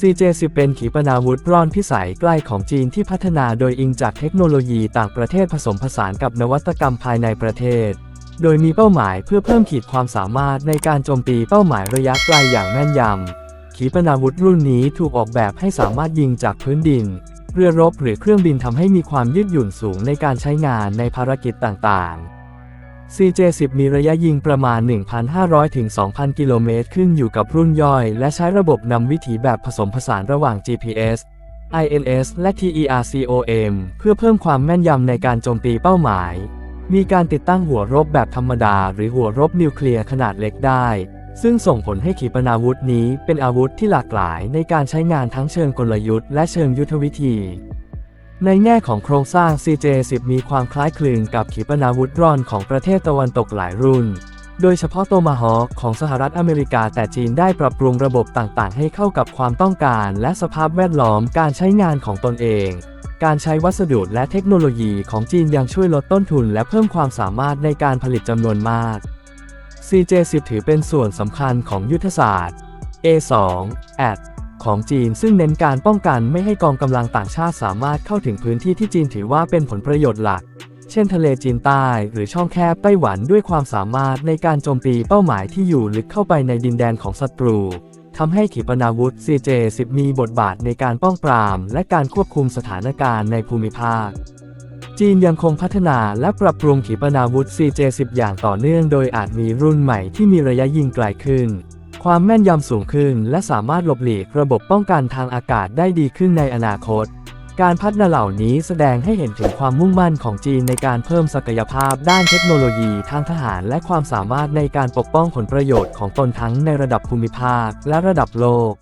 CJ10 เป็นขีปนาวุธร่อนพิสัยใกล้ของจีนที่พัฒนาโดยอิงจากเทคโนโลยีต่างประเทศผสมผสานกับนวัตกรรมภายในประเทศ โดยมีเป้าหมายเพื่อเพิ่มขีดความสามารถในการโจมตีเป้าหมายระยะไกลอย่างแม่นยำ ขีปนาวุธรุ่นนี้ถูกออกแบบให้สามารถยิงจากพื้นดิน เรือรบหรือเครื่องบินทำให้มีความยืดหยุ่นสูงในการใช้งานในภารกิจต่างๆ CJ10 มีระยะยิงประมาณ 1,500 ถึง 2,000 กิโลเมตร ขึ้นอยู่กับรุ่นย่อย และใช้ระบบนำวิถีแบบผสมผสานระหว่าง GPS INS และ TERCOM เพื่อเพิ่มความแม่นยำในการโจมตีเป้าหมาย มีการติดตั้งหัวรบแบบธรรมดา หรือหัวรบนิวเคลียร์ขนาดเล็กได้ ซึ่งส่งผลให้ขีปนาวุธนี้เป็นอาวุธที่หลากหลายในการใช้งานทั้งเชิงกลยุทธ์และเชิงยุทธวิธี ในแง่ของโครงสร้าง CJ10 มีความคล้ายคลึงกับขีปนาวุธร่อนของประเทศตะวันตกหลายรุ่น โดยเฉพาะโตมาฮอของสหรัฐอเมริกาแต่จีนได้ปรับปรุงระบบต่างๆ ให้เข้ากับความต้องการ และสภาพแวดล้อมการใช้งานของตนเอง การใช้วัสดุและเทคโนโลยีของจีนยังช่วยลดต้นทุน และเพิ่มความสามารถในการผลิตจำนวนมาก CJ10 ถือเป็นส่วนสำคัญของยุทธศาสตร์ A2 at ของจีนซึ่งเน้นการป้องกันไม่ให้กองกำลังต่างชาติสามารถเข้าถึงพื้นที่ที่จีนถือว่าเป็นผลประโยชน์หลัก เช่นทะเลจีนใต้หรือช่องแคบไต้หวันด้วยความสามารถในการโจมตีเป้าหมายที่อยู่ลึกเข้าไปในดินแดนของศัตรูทำให้ขีปนาวุธ CJ10 มีบทบาทในการป้องปราม และการควบคุมสถานการณ์ในภูมิภาค จีนยังคงพัฒนาและปรับปรุงขีปนาวุธ CJ10 อย่างต่อเนื่อง โดยอาจมีรุ่นใหม่ที่มีระยะยิงไกลขึ้น ความแม่นยำสูงขึ้น และสามารถหลบหลีกระบบป้องกันทางอากาศได้ดีขึ้นในอนาคต การพัฒนาเหล่านี้แสดงให้เห็นถึงความมุ่งมั่นของจีนในการเพิ่มศักยภาพด้านเทคโนโลยีทางทหารและความสามารถในการปกป้องผลประโยชน์ของตนทั้งในระดับภูมิภาคและระดับโลก